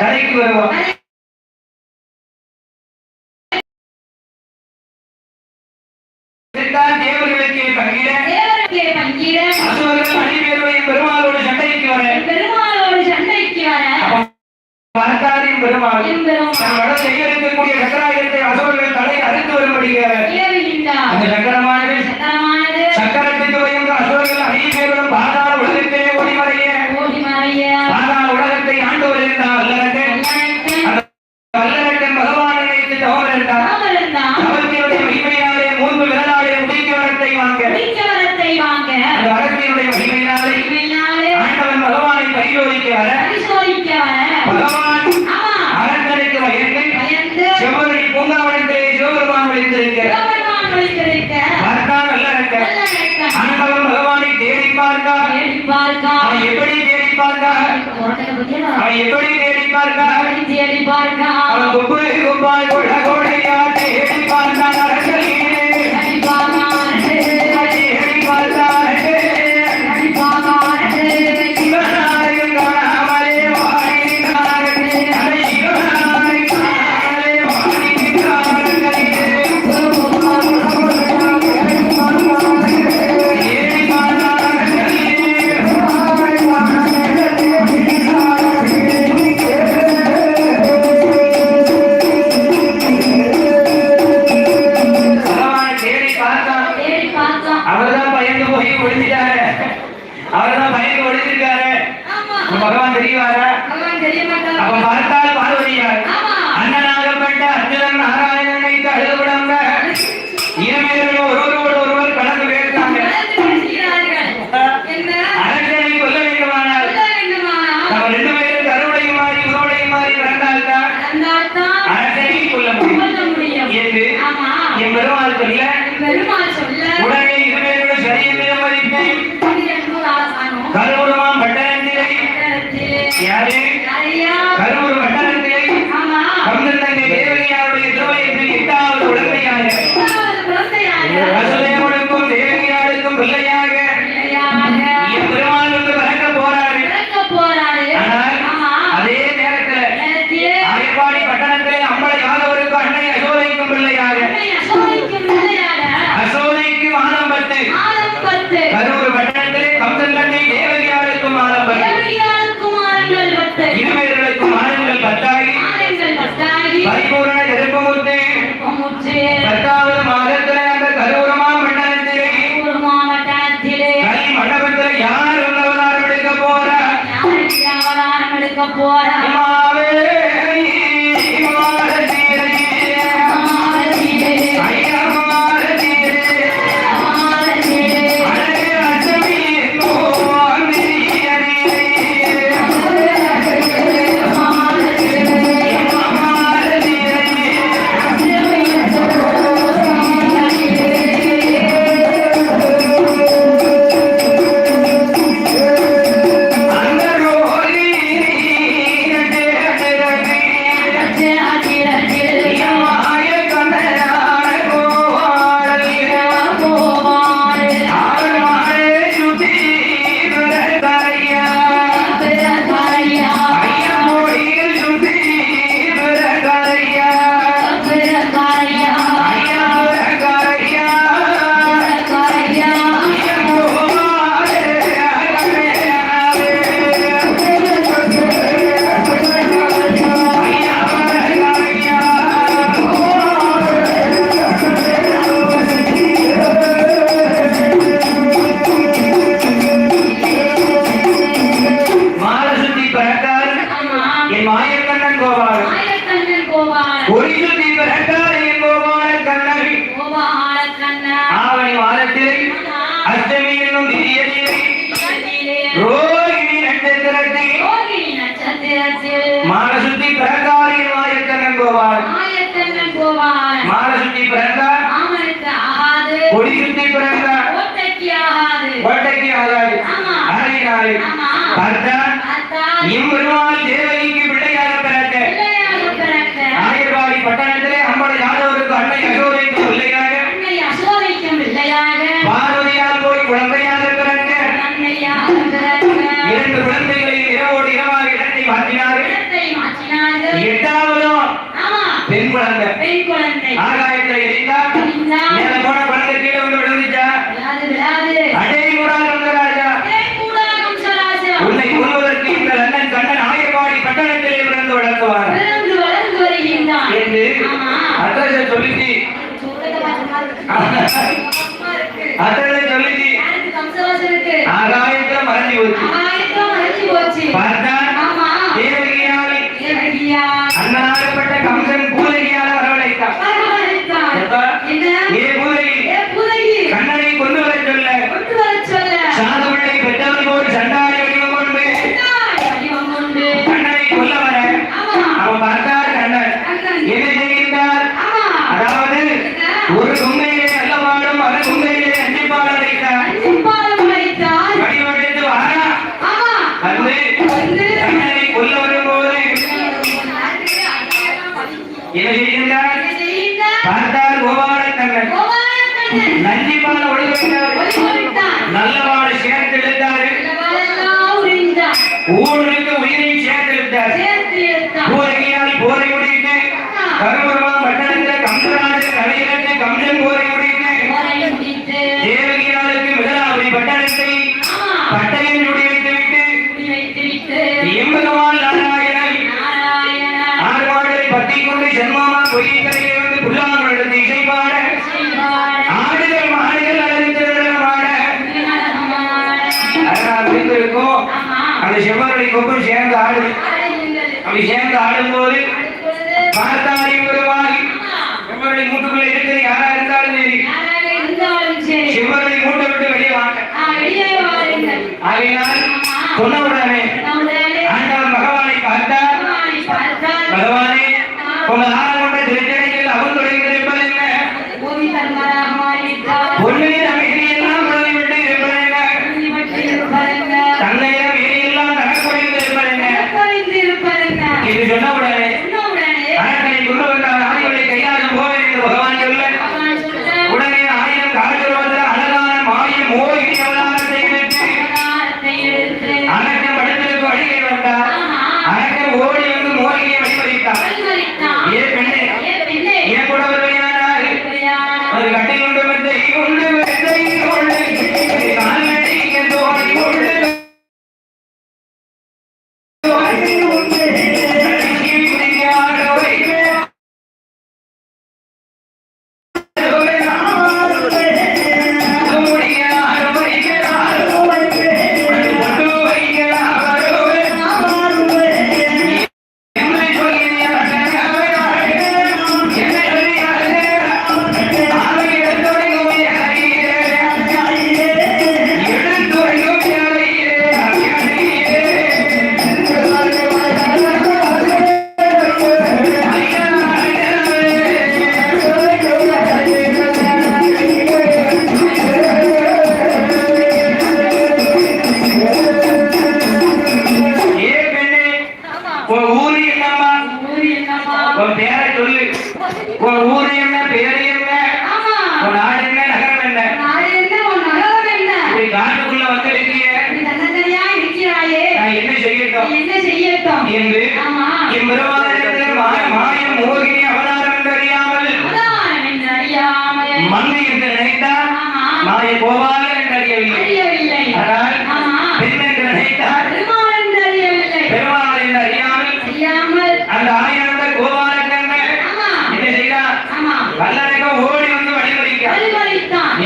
கரைக்கு வருவார் தேவர்களுக்கே பங்கீட. அசுவர்கள் அணிவேறுவை பெருமாளோடு சண்டைக்கு வர. பெருமாளோடு சண்டைக்கு வர. மறந்தாரின் பெருமாள் தன் வட செய்ய இருக்கக்கூடிய சக்கராயத்தை அசுவர்கள் தலை அறுத்து வரும்படியாக அந்த சக்கரம் பகவான் அரங்கனைக்கு வயங்கை செவ்வதை பூங்காவனத்தை சிவபெருமான் விளைந்திருக்க பார்த்தான் வல்லரங்க அனுபவம் பகவானை தேடி பார்க்கா. அவன் எப்படி தேடி பார்க்கா? அவன் எப்படி தேடி பார்க்கா? தேடி பார்க்கா? அவன் கொப்புரை ancora போவார். மாற சுத்தி பிறந்தார். கொடி சுத்தி பிறந்தார். கோட்டைக்கு ஆகாது. அறையினாலே பார்த்தா இம்பெருமாள் தேவகிக்கு பிள்ளையாக பட்டணத்திலே அம்பல யாதவருக்கு அன்னை அகோதைக்கு அட்ரஸ் சொல்லிச்சு அட்ரஸ் சொல்லிச்சு ஆகாயத்துல மறைஞ்சி போச்சு. பார்த்தார் கோபாலக்கண்ணன் நன்றிபால ஒளிவிட்டார் நல்லவாறு சேர்த்து எழுந்தாரு ஊழல் கூடி சேர்ந்து ஆடும்போது பணத்தாரி உருவாகி செவ்வருடைய மூட்டுக்குள்ள இருக்கிறது யாரா இருந்தாலும் சரி செவ்வருடைய மூட்டை விட்டு வெளியே வாங்க. ஆகையினால் சொன்ன உடனே ஆண்டவர் பகவானை பார்த்தார். பகவானே உங்கள்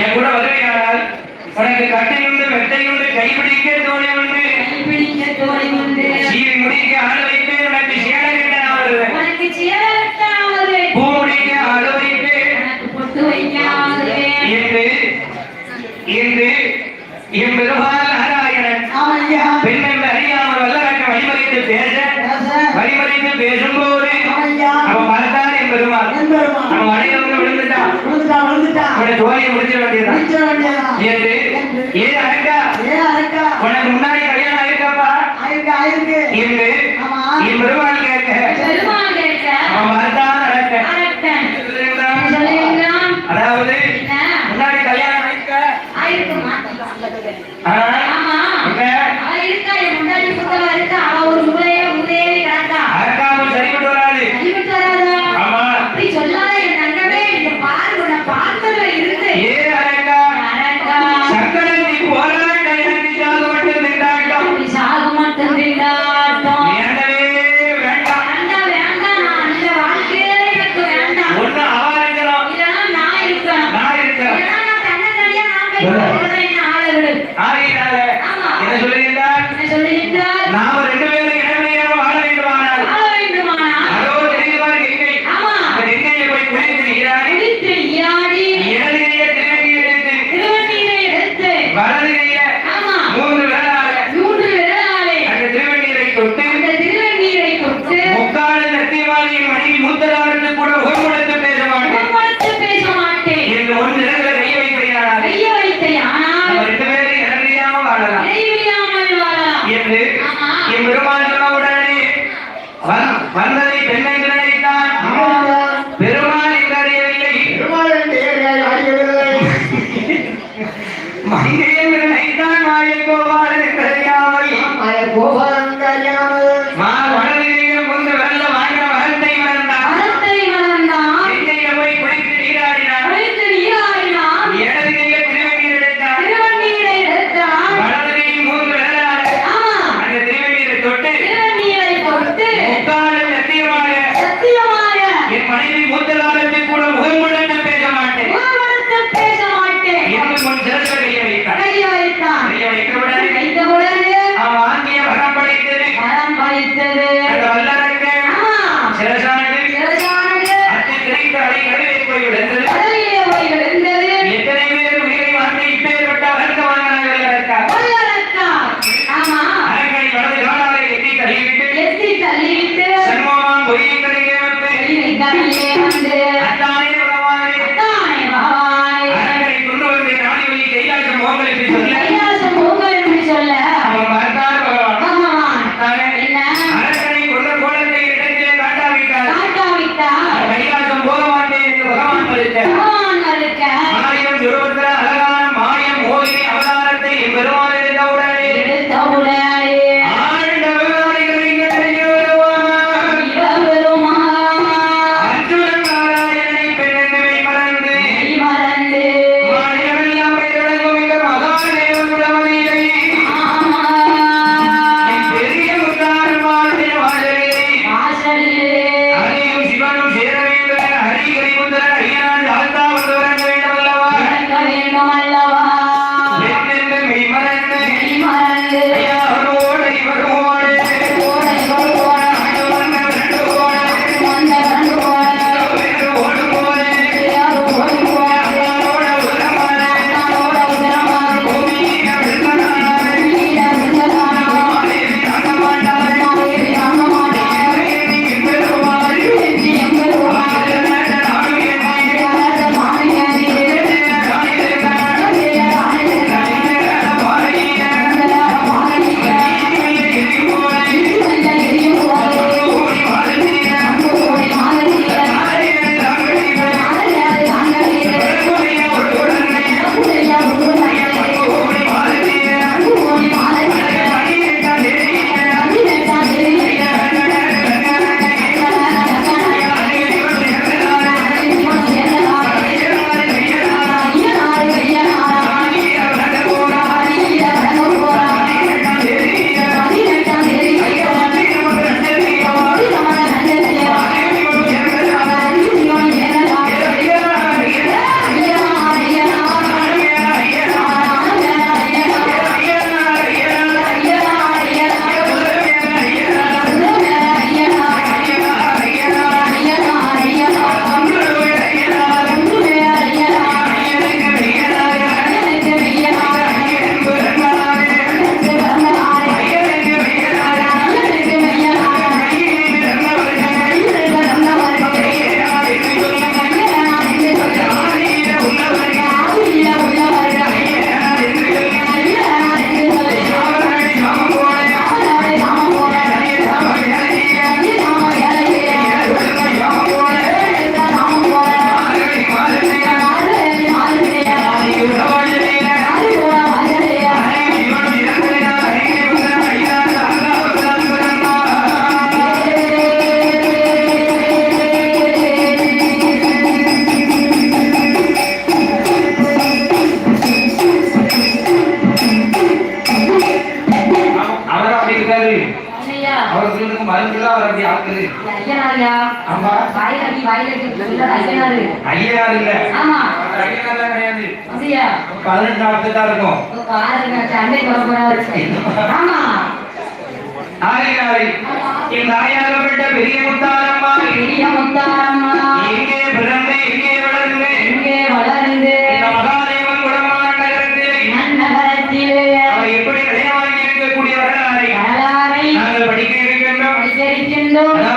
என் கூட வருகையானால் உனக்கு கட்டையுண்டு வெட்டையுண்டு கைப்பிடிக்க தோணி உண்டு. கைப்பிடிக்க தோணி உண்டு. சீரி முடிக்க ஆள் வைப்பேன் உனக்கு சேலை கட்ட நான் வருவேன். உனக்கு சேலை கட்ட நான் வருவேன். ஆள் வைப்பேன். என்று என்று என் பெருமாள் நாராயணன் பெண் அறியாமல் வல்லரக்க வழிமறித்து பேச வழிமறித்து பேசும்போது அவன் பெருமாள். நம்ம அனைவரும் விழுந்துட்டா. விழுந்துட்டா விழுந்துட்டா. அவனை தோழியை முடிச்சிட வேண்டியது முடிச்சிட வேண்டியதா என்று ஏ அரக்கா ஏ அரக்கா உனக்கு முன்னாடி கல்யாணம் ஆயிருக்காப்பா? ஆயிருக்கு ஆயிருக்கு. என்று அதாவது முன்னாடி கல்யாணம் ஆயிருக்க? வரலை வரைக்கும்லாம் அவர் அப்படி ஆக்குது ஐயனாரியா ஆமா. வாயிலடி வாயிலடி. இல்ல ஐயனாரு. ஐயனார் இல்ல. ஆமா. ஐயனார் கிடையாது. அப்படியா? பதினெட்டு நாட்கள் தான் இருக்கும். பாருங்க பெரிய முத்தாரம்மா. பெரிய முத்தாரம்மா. எங்கே ছিল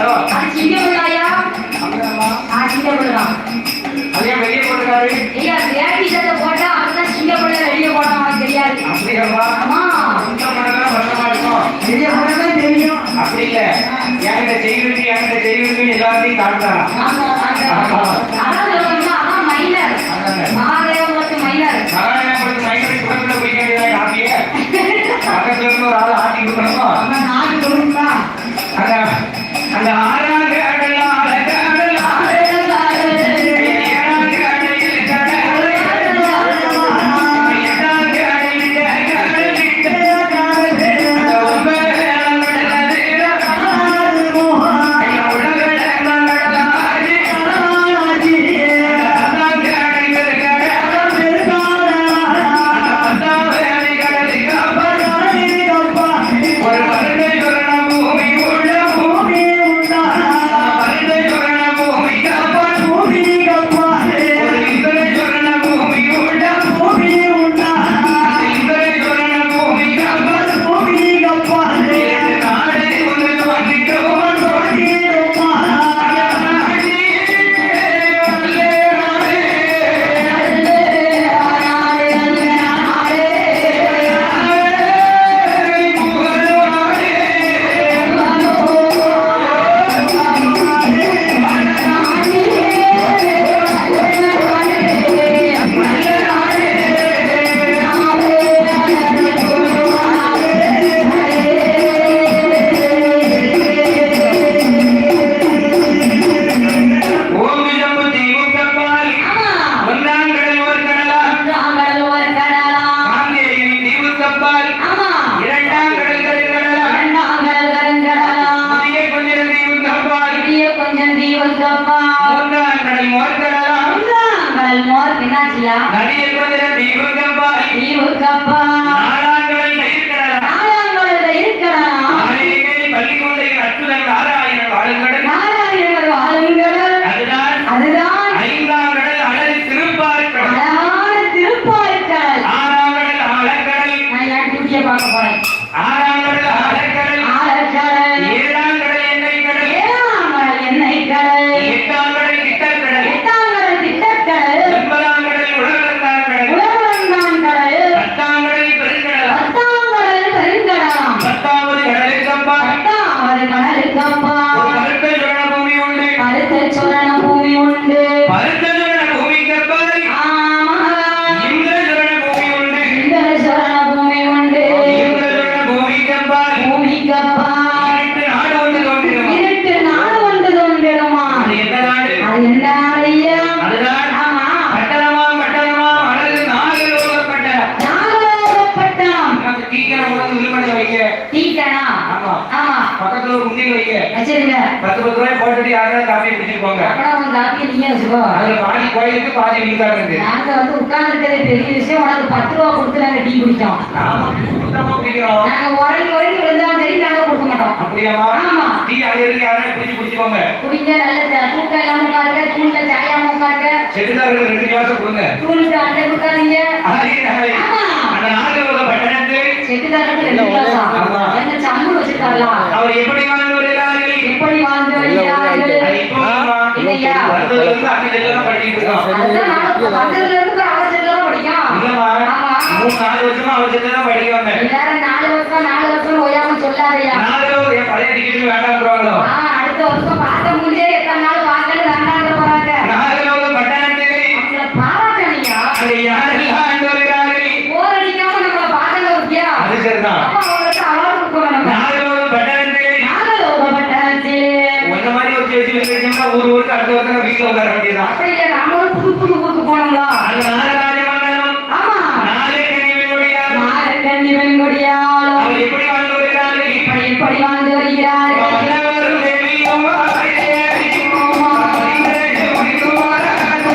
இருக்காரோ அது சின்ன பிள்ளையா நான் சின்ன பிள்ளை அதே வெளியே போட்டுருக்காரு? இல்ல வேட்டி சட்டை போட்டா அதுதான் சின்ன பிள்ளை வெளியே போட்டா உனக்கு தெரியாது. அப்படியாப்பா? ஆமா. பெரிய படமே தெரியும். அப்படி இல்ல. என்கிட்ட செய்யுது என்கிட்ட செய்யுது எல்லாத்தையும் காட்டுறான் மகாதேவங்களுக்கு மயிலாறு மகாதேவங்களுக்கு மயிலாறு குழந்தை போய் கேட்கிறேன் காப்பிய பக்கத்துல இருந்து ஒரு ஆள் ஆட்டி கொடுக்கணுமா? ஆட்டி கொடுக்கணும் vai. வச்சிருங்க பத்து பத்து ரூபாய் போட்டுட்டு யாராவது காஃபி அப்புறம் காப்பியை நீங்க வச்சுக்கோ. அதுல பாதி கோயிலுக்கு பாதி இருக்கு நாங்க வந்து உட்கார்ந்து இருக்கிறது பெரிய விஷயம். உனக்கு பத்து ரூபா கொடுத்து நாங்க டீ குடிக்கிறோம். நாங்க உரங்கி உரங்கி விழுந்தாலும் சரி நாங்க கொடுக்க மாட்டோம். அப்படியாமா ஆமா. டீ அது இருக்கு யாராவது குடிச்சு குடிச்சுக்கோங்க. குடிங்க நல்ல தூக்கம் இல்லாம உட்காருங்க தூண்ல சாயாம உட்காருங்க. செட்டுதாரர்கள் ரெண்டு கிளாஸ் கொடுங்க. தூணுக்கு அண்டை கொடுக்காதீங்க. அதே நாளை ஆமா. அந்த நாகலோக பட்டணத்தில் செட்டுதாரருக்கு ரெண்டு கிளாஸா? ஆமா. என்ன சம்பு வச்சிருக்காங்களா? அவர் எப்படி வாழ்ந்து வருகிறார்கள் எப்படி நாலு வருஷமா அவர் செட்டு தான் படிக்குவாங்க எல்லாரும் நாலு வருஷம் நாலு வருஷம் ஓயாம சொல்லாதையா? என் பழைய டிக்கெட் ஆ, அடுத்த வருஷம் பார்க்க முடியல எத்தனை நாள் பார்க்கல வேண்டாங்க